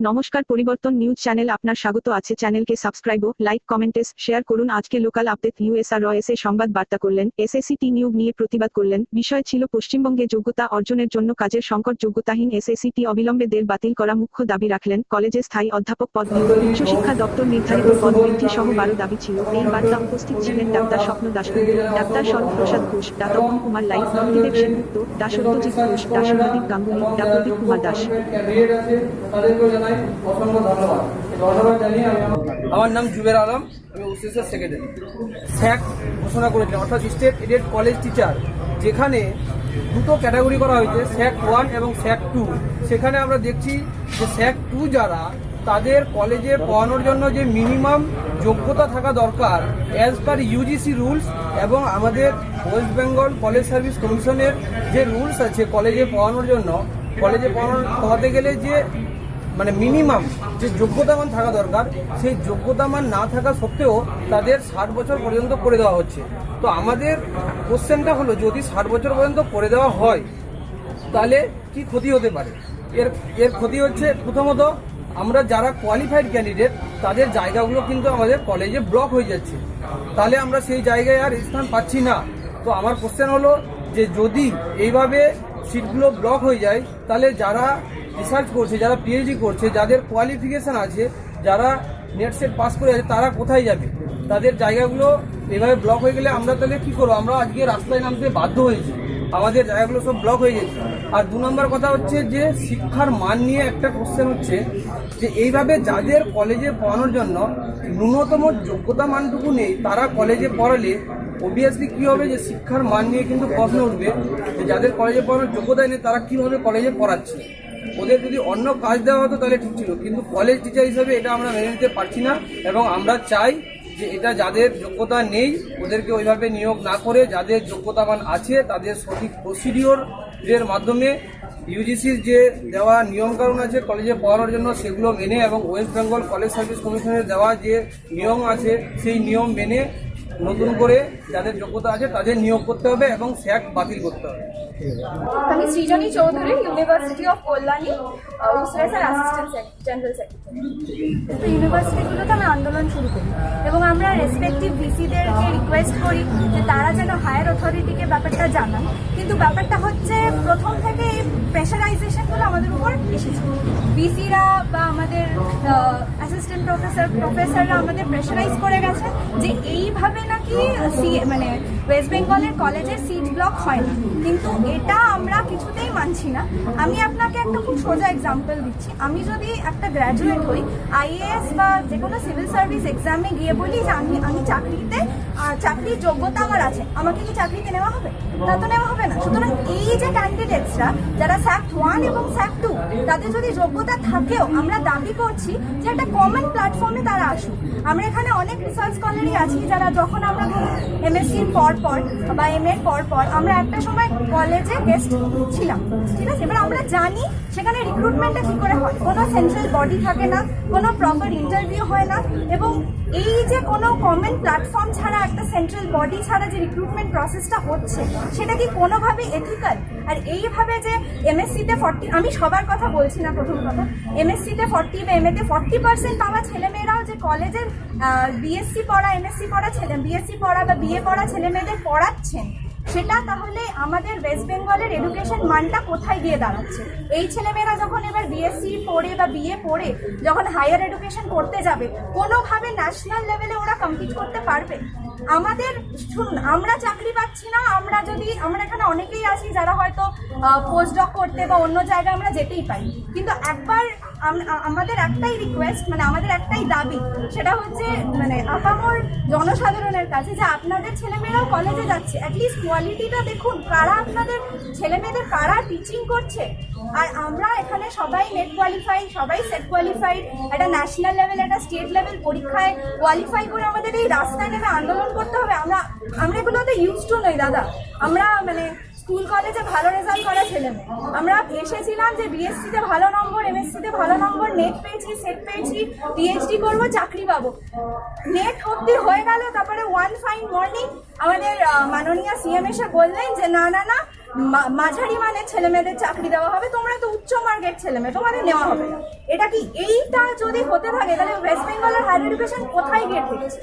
নমস্কার, পরিবর্তন news channel আপনার স্বাগত আছে চ্যানেলকে সাবস্ক্রাইব ও লাইক কমেন্টেস শেয়ার করুন। আজকে লোকাল আপডেট ইউএসআর রয়েসে সংবাদ বার্তা করলেন। এসএসসি টি নিয়োগ নিয়ে প্রতিবাদ করলেন। বিষয় ছিল পশ্চিমবঙ্গে যোগ্যতা অর্জনের জন্য কাজের সংকট যোগ্যতাহীন এসএসসি টি অবিলম্বে দের বাতিল করা মুখ্য দাবি রাখলেন। কলেজে স্থায়ী অধ্যাপক পদ নিয়োগ উচ্চশিক্ষা দপ্তর নির্ধারিত পদ বৃদ্ধি সহ বারো দাবি ছিল। এই বার্তা উপস্থিত ছিলেন ডাক্তার স্বপ্ন দাশগুপ্ত ডাক্তার স্বরূপ প্রসাদ ঘোষ ডাক্তার কুমার লাই নন্দিদেব সেনগুপ্ত দাস সত্যজিৎ ঘোষ দাস গাঙ্গুলি প্রদীপ কুমার দাস। আমার- নাম জুবের আলম, আমি ওসিসের সেক্রেটারি স্যাক ঘোষণা করেছিলাম অর্থাৎ স্টেট এডেড কলেজ টিচার, যেখানে দুটো ক্যাটাগরি করা হয়েছে স্যাক ওয়ান এবং স্যাক টু। সেখানে আমরা দেখছি যে স্যাক টু যারা, তাদের কলেজে পড়ানোর জন্য যে মিনিমাম যোগ্যতা থাকা দরকার অ্যাজ পার ইউজিসি রুলস এবং আমাদের ওয়েস্ট বেঙ্গল কলেজ সার্ভিস কমিশনের যে রুলস আছে কলেজে পড়ানোর জন্য, কলেজে পড়ানোর পড়াতে গেলে যে মানে মিনিমাম যে যোগ্যতা মান থাকা দরকার, সেই যোগ্যতা মান না থাকা সত্ত্বেও তাদের ষাট বছর পর্যন্ত করে দেওয়া হচ্ছে। তো আমাদের কোশ্চেনটা হলো, যদি ষাট বছর পর্যন্ত করে দেওয়া হয়, তাহলে কি ক্ষতি হতে পারে? এর এর ক্ষতি হচ্ছে প্রথমত, আমরা যারা কোয়ালিফাইড ক্যান্ডিডেট তাদের জায়গাগুলো কিন্তু আমাদের কলেজে ব্লক হয়ে যাচ্ছে। তাহলে আমরা সেই জায়গায় আর স্থান পাচ্ছি না। তো আমার কোশ্চেন হলো যে যদি এইভাবে সিটগুলো ব্লক হয়ে যায়, তাহলে যারা রিসার্চ করছে, যারা পিএইচডি করছে, যাদের কোয়ালিফিকেশন আছে, যারা নেট সেট পাস করে আছে, তারা কোথায় যাবে? তাদের জায়গাগুলো এভাবে ব্লক হয়ে গেলে আমরা তাহলে কি করব? আমরা আজকে রাস্তায় নামতে বাধ্য হয়েছি। আমাদের জায়গাগুলো সব ব্লক হয়ে গেছে। আর দু নম্বর কথা হচ্ছে যে, শিক্ষার মান নিয়ে একটা কোশ্চেন হচ্ছে যে, এইভাবে যাদের কলেজে পড়ানোর জন্য ন্যূনতম যোগ্যতা মানটুকু নেই, তারা কলেজে পড়ালে অবভিয়াসলি কী হবে? যে, শিক্ষার মান নিয়ে কিন্তু প্রশ্ন উঠবে যে, যাদের কলেজে পড়ানোর যোগ্যতা নেই, তারা কীভাবে কলেজে পড়াচ্ছে? ওদের যদি অন্য কাজ দেওয়া হতো তাহলে ঠিক ছিল। কিন্তু কলেজ টিচার হিসেবে এটা আমরা মেনে নিতে পারছি না এবং আমরা চাই যে এটা যাদের যোগ্যতা নেই, ওদেরকে ওইভাবে নিয়োগ না করে যাদের যোগ্যতামান আছে, তাদের সঠিক প্রসিডিওর এর মাধ্যমে ইউজিসির যে দেওয়া নিয়মকানুন আছে কলেজে পড়ানোর জন্য সেগুলো মেনে এবং ওয়েস্ট বেঙ্গল কলেজ সার্ভিস কমিশনের দেওয়া যে নিয়ম আছে, সেই নিয়ম মেনে নতুন করে যাদের যোগ্যতা আছে তাদের নিয়োগ করতে হবে এবং স্যাক বাতিল করতে হবে। আমি সৃজনী চৌধুরী ইউনিভার্সিটি অফ কল্যাণী উসরাইসার অ্যাসিস্ট্যান্ট জেনারেল সেক্রেটারি তো ইউনিভার্সিটিগুলোতে আমি আন্দোলন শুরু করি এবং আমরা রেসপেক্টিভ ভিসিদেরকে রিকোয়েস্ট করি যে তারা যেন হায়ার অথরিটিকে ব্যাপারটা জানান। কিন্তু ব্যাপারটা হচ্ছে, প্রথম থেকে এই প্রেশারাইজেশনগুলো আমাদের উপর এসেছে। ভিসিরা বা আমাদের অ্যাসিস্ট্যান্ট প্রফেসর প্রফেসররা আমাদের প্রেশারাইজ করে গেছে যে এইভাবে নাকি সি- মানে ওয়েস্ট বেঙ্গলের কলেজের সিট ব্লক হয় না। কিন্তু এটা আমরা কিছুতেই মানছি না। আমি আপনাকে একটা খুব সোজা এক্সাম্পল দিচ্ছি। আমি যদি একটা গ্র্যাজুয়েট হই আইএএস বা যে কোনো সিভিল সার্ভিস এক্সামে গিয়ে বলি যে আমি আমি চাকরিতে চাকরির যোগ্যতা আমার আছে, আমাকে কি চাকরিতে নেওয়া হবে? তা তো নেওয়া হবে না। সুতরাং এই যে ক্যান্ডিডেটসরা যারা স্যাক্ট ওয়ান এবং স্যাক্ট টু তাদের যদি যোগ্যতা থাকেও, আমরা দাবি করছি যে একটা কমন প্ল্যাটফর্মে তারা আসুক। আমরা এখানে অনেক রিসার্চ স্কলারই আছি যারা যখন আমরা এমএসসির পর পর বা এম এর পর পর, আমরা একটা সময় কলেজে গেস্ট ছিলাম। ঠিক আছে? এবার আমরা জানি সেখানে রিক্রুটমেন্টটা কি করে হয়। কোনো সেন্ট্রাল বডি থাকে না, কোনো প্রপার ইন্টারভিউ হয় না, এবং এই যে কোনো কমন প্ল্যাটফর্ম ছাড়া একটা সেন্ট্রাল বডি ছাড়া যে রিক্রুটমেন্ট প্রসেসটা হচ্ছে, সেটা কি কোনোভাবে এথিক্যাল আর এইভাবে যে এমএসসিতে ফর্টি আমি সবার কথা বলছি না প্রথম কথা এমএসসিতে ফর্টি বা এমএতে ফর্টি পার্সেন্ট পাওয়া ছেলেমেয়েরাও যে কলেজের বিএসসি পড়া এমএসসি পড়া ছেলে বিএসসি পড়া বা বিএ পড়া ছেলেমেয়েদের পড়াচ্ছেন, সেটা তাহলে আমাদের ওয়েস্ট বেঙ্গলের এডুকেশন মানটা কোথায় গিয়ে দাঁড়াচ্ছে? এই ছেলেমেয়েরা যখন এবার বিএসসি পড়ে বা বিএ পড়ে, যখন হায়ার এডুকেশন করতে যাবে, কোনোভাবে ন্যাশনাল লেভেলে ওরা কম্পিট করতে পারবে? আমাদের, শুনুন, আমরা চাকরি পাচ্ছি না, আমরা যদি, আমরা এখানে অনেকেই আছি যারা হয়তো পোস্ট ডক করতে বা অন্য জায়গায় আমরা যেতেই পারি। কিন্তু একবার আমাদের একটাই রিকোয়েস্ট মানে আমাদের একটাই দাবি, সেটা হচ্ছে মানে আপামর জনসাধারণের কাছে যে আপনাদের ছেলেমেয়েরাও কলেজে যাচ্ছে অ্যাটলিস্ট কোয়ালিটিটা দেখুন, কারা আপনাদের ছেলেমেয়েদের, কারা টিচিং করছে? আর আমরা এখানে সবাই নেট কোয়ালিফাই সবাই সেট কোয়ালিফাইড একটা ন্যাশনাল লেভেল একটা স্টেট লেভেল পরীক্ষায় কোয়ালিফাই করে আমাদের এই রাস্তায় নেমে আন্দোলন করতে হবে। আমরা আমরা এগুলোতে ইউজ টু নই, দাদা। আমরা মানে স্কুল কলেজে ভালো রেজাল্ট করা ছেলে। আমরা এসেছিলাম যে বিএসসি তে ভালো নম্বর এমএসসি তে ভালো নম্বর নেট পেয়েছি সেট পেয়েছি পিএইচডি করব, চাকরি পাবো। নেট অব্দি হয়ে গেল, তারপরে ওয়ান ফাইন মর্নিং আমাদের মাননীয় সিএম এসে বললেন যে, না না না মাঝারি মানের ছেলে মেয়েদের চাকরি দেওয়া হবে, তোমরা তো উচ্চ মার্গের ছেলে মেয়ে, তোমাদের নেওয়া হবে এটা কি এইটা যদি হতে থাকে, তাহলে ওয়েস্ট বেঙ্গলের হায়ার এডুকেশন কোথায় গিয়ে ঠেকছে?